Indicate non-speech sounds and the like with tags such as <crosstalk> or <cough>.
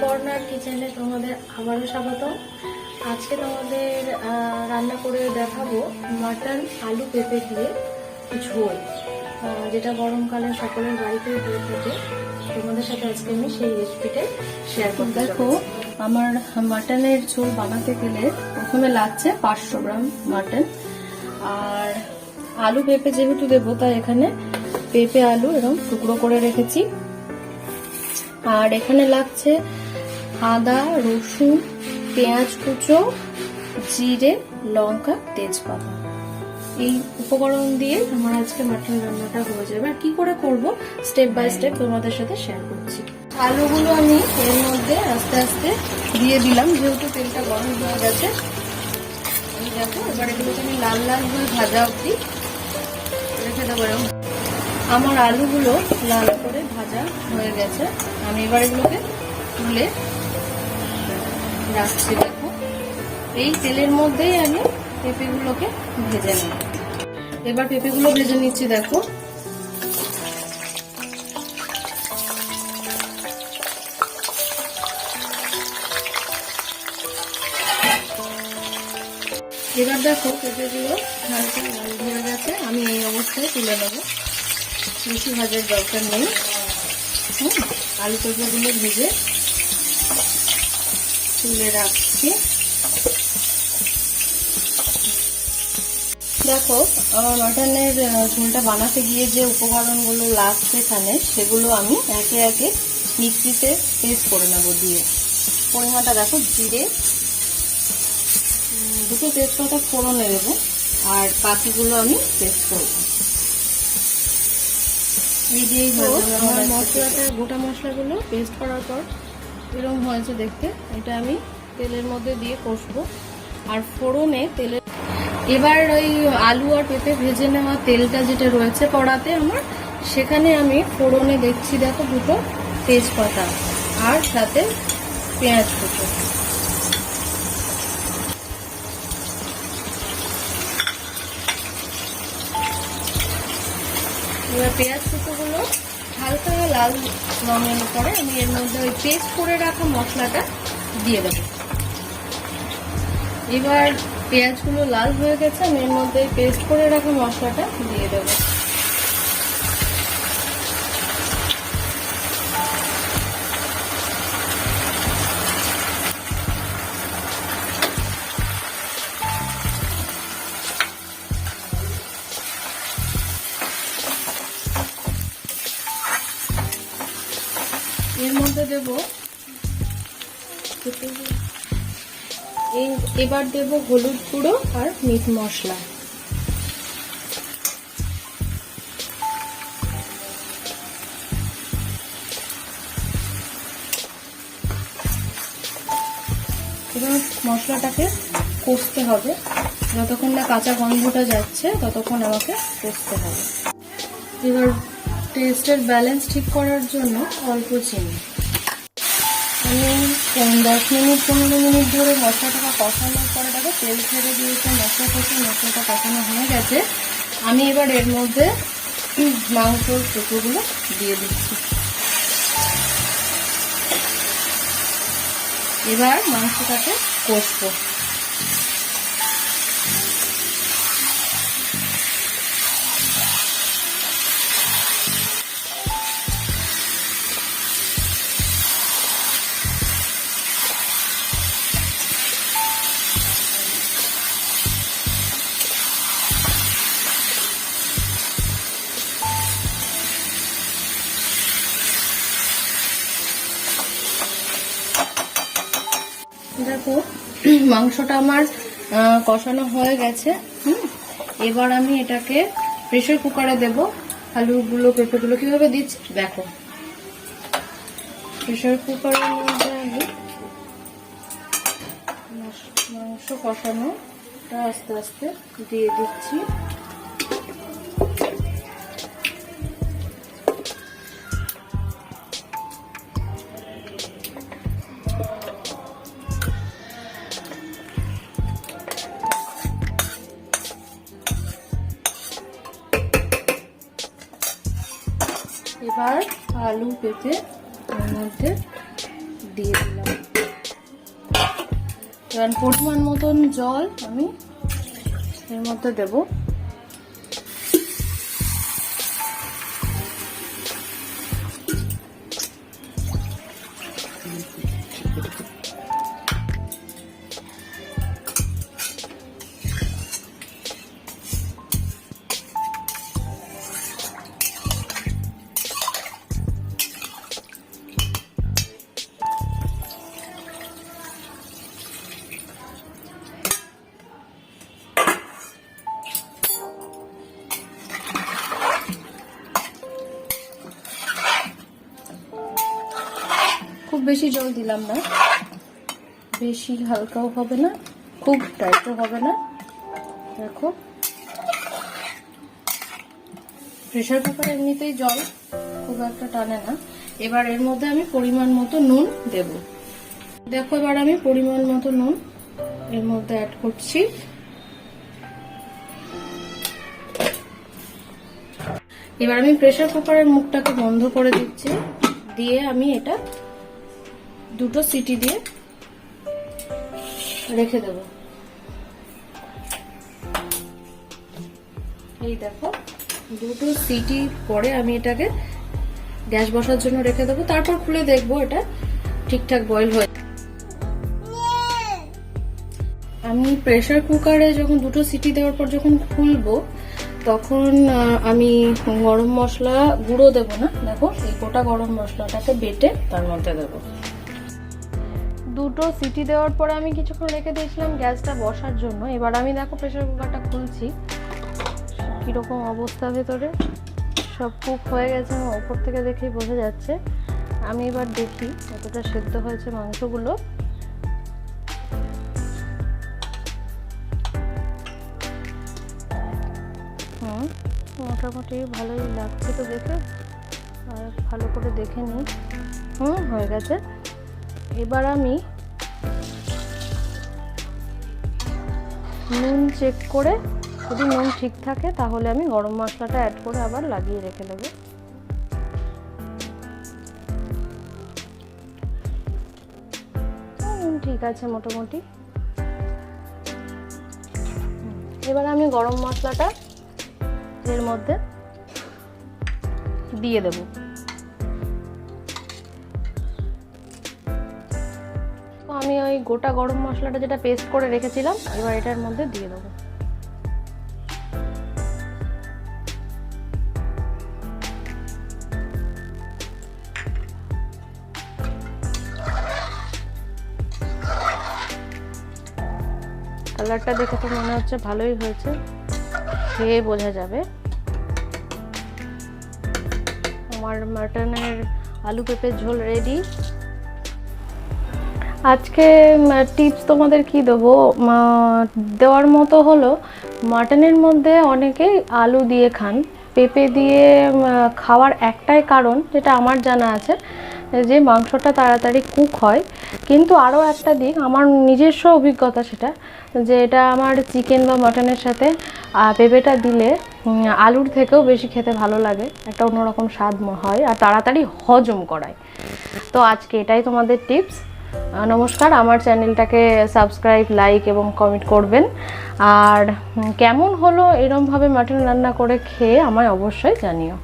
Corner কিচেনে তোমাদের আবারও স্বাগত আজকে তোমাদের রান্না করে দেখাবো মাটন আলু পেঁপে দিয়ে ঝোল যেটা গরমকালে সকলের বাড়িতেই হয়ে থাকে। তোমাদের সাথে আজকে আমি সেই রেসিপিটাই শেয়ার করতে দেখো আমার মাটনের ঝোল বানাতে গেলে প্রথমে লাগছে পাঁচশো গ্রাম মাটন। আর আলু পেঁপে যেহেতু দেবো তাই এখানে পেঁপে আলু এরকম টুকরো করে রেখেছি। আর এখানে লাগছে আদা, রসুন, পেঁয়াজ কুচো, জিরে, লঙ্কা, তেজপাতা। এই উপকরণ দিয়ে আমার আজকে মাটন রান্নাটা হয়ে যাবে। আর কি করে করব? স্টেপ বাই স্টেপ তোমাদের সাথে শেয়ার করছি। আলুগুলো আমি এর মধ্যে আস্তে আস্তে দিয়ে দিলাম। যেহেতু তেলটা গরম হয়ে গেছে লাল লাল করে ভাজা অবধি আমার আলুগুলো লাল করে ভাজা হয়ে গেছে। আমি এবার এগুলোকে তুলে রাখছি দেখো। এই তেলের মধ্যেই আমি পেঁপেগুলোকে ভেজে নেব। এবার পেঁপেগুলো ভেজে নিচ্ছি দেখো। এবার দেখো পেঁপেগুলো হালকা লাল হয়ে গেছে। আমি এই অবস্থায় তুলে নেব। বেশি ভাজার দরকার নেই। হুম আলু পেঁপেগুলো ভেজে তুলে রাখছি দেখো আমার মাটনের ঝোলটা বানাতে গিয়ে যে উপকরণগুলো লাগছে এখানে সেগুলো আমি একে একে মিক্সিতে পেস্ট করে নেব দিয়ে। পরিমাণটা দেখো জিরে দুটো তেজপাতা ফোড়নে দেবো আর বাকিগুলো আমি পেস্ট করব। এই দিয়েই আমার মশলাটা গোটা মশলাগুলো পেস্ট করার পর এরকম হয়েছে দেখতে? এটা আমি তেলের মধ্যে দিয়ে কষবো। আর ফোড়নে তেলের এবার ওই আলু আর পেঁপে ভেজে নেওয়া তেলটা যেটা রয়েছে কড়াতে আমার, সেখানে আমি ফোড়নে দেখছি দেখো দুটো তেজপাতা আর সাথে পেঁয়াজ কুচো। এবার পেঁয়াজ কুচোগুলো হালকা লাল রঙের পরে আমি এর মধ্যে ওই পেস্ট করে রাখা মশলাটা দিয়ে দেব। এবার পেঁয়াজগুলো লাল হয়ে গেছে, আমি এর মধ্যে পেস্ট করে রাখা মশলাটা দিয়ে দেবো। এর মধ্যে দেব এবার দেব হলুদ গুঁড়ো আর মিট মশলা। এবার মশলাটাকে কষতে হবে। যতক্ষণ না কাঁচা গন্ধটা যাচ্ছে, ততক্ষণ আমাকে কষতে হবে। এবার টেস্টের ব্যালেন্স ঠিক করার জন্য অল্প চিনি। আমি দশ মিনিট, পনেরো মিনিট ধরে মশলাটাকে কষানোর পরে দেখো তেল ছেড়ে দিয়েছে, মশলা থেকে মশলাটা কষানো হয়ে গেছে। আমি এবার এর মধ্যে মাংসর টুকরোগুলো দিয়ে দিচ্ছি। এবার মাংসটাকে কষবো। দেখো, <clears throat> মাংসটা আমার কষানো হয়ে গেছে, হুম? এবার আমি এটাকে প্রেশার কুকারে দেব। আলুগুলো, পেঁপেগুলো কীভাবে দিচ্ছি? দেখো। প্রেশার কুকারের মধ্যে আমি মাংস কষানোটা আস্তে আস্তে দিয়ে দিচ্ছি। এবার আলু পেঁপে এর মধ্যে দিয়ে দিলাম। এবার পরিমাণ মতন জল আমি এর মধ্যে দেব। বেশি জল দিলাম না। বেশি হালকাও হবে না, খুব টাইটও হবে না। দেখো। প্রেশার কুকার এমনিতেই জল খুব একটা টানে না। এবার এর মধ্যে আমি পরিমাণ মতো নুন দেব। দেখো এবার আমি পরিমাণ মতো নুন এর মধ্যে অ্যাড করছি। এবার আমি প্রেশার কুকারের মুখটাকে বন্ধ করে দিচ্ছি। দিয়ে আমি এটা দুটো সিটি দিয়ে রেখে দেব। এই দেখো, দুটো সিটি পরে আমি এটাকে গ্যাস বসার জন্য রেখে দেবো। তারপর খুলে দেখব এটা ঠিকঠাক বয়েল হয়ে আমি প্রেসার কুকারে যখন দুটো সিটি দেওয়ার পর যখন খুলবো, তখন আমি গরম মশলা গুঁড়ো দেব না। দেখো, এই গোটা গরম মশলাটাকে বেটে তার মধ্যে দেবো। দুটো সিটি দেওয়ার পরে আমি কিছুক্ষণ রেখে দিয়েছিলাম গ্যাসটা বসার জন্য। এবার আমি দেখো প্রেশার কুকারটা খুলছি। কীরকম অবস্থা ভেতরে? সব কুক হয়ে গেছে, আমার ওপর থেকে দেখেই বোঝা যাচ্ছে। আমি এবার দেখি কতটা সেদ্ধ হয়েছে মাংসগুলো। হুম, মোটামুটি ভালোই লাগছে তো দেখে। আর ভালো করে দেখে নিই। হুম, হয়ে গেছে। এবার আমি নুন চেক করে, যদি নুন ঠিক থাকে, তাহলে আমি গরম মশলাটা অ্যাড করে আবার লাগিয়ে রেখে দেবো। ঠিক আছে মোটামুটি। এবার আমি গরম মশলাটা এর মধ্যে দিয়ে দেবো। আমি ওই গোটা গরম মশলাটা যেটা পেস্ট করে রেখেছিলাম, এবার এটার মধ্যে দিয়ে দেবো। কালারটা দেখে তো মনে হচ্ছে ভালোই হয়েছে, খেয়ে বোঝা যাবে। আমার মাটনের আলু পেঁপের ঝোল রেডি আজকে টিপস তোমাদের কি দেবো? দেওয়ার মতো হলো, মাটনের মধ্যে অনেকেই আলু দিয়ে খান। পেঁপে দিয়ে খাওয়ার একটাই কারণ, যেটা আমার জানা আছে, যে মাংসটা তাড়াতাড়ি কুক হয়। কিন্তু আরও একটা দিক, আমার নিজস্ব অভিজ্ঞতা সেটা, যে এটা আমার চিকেন বা মাটনের সাথে পেঁপেটা দিলে আলুর থেকেও বেশি খেতে ভালো লাগে, একটা অন্যরকম স্বাদ হয়, আর তাড়াতাড়ি হজম করায়। তো আজকে এটাই তোমাদের টিপস নমস্কার, আমার চ্যানেলটাকে সাবস্ক্রাইব, লাইক এবং কমেন্ট করবেন। আর কেমন হলো এরমভাবে মাটন রান্না করে খেয়ে আমায় অবশ্যই জানিও।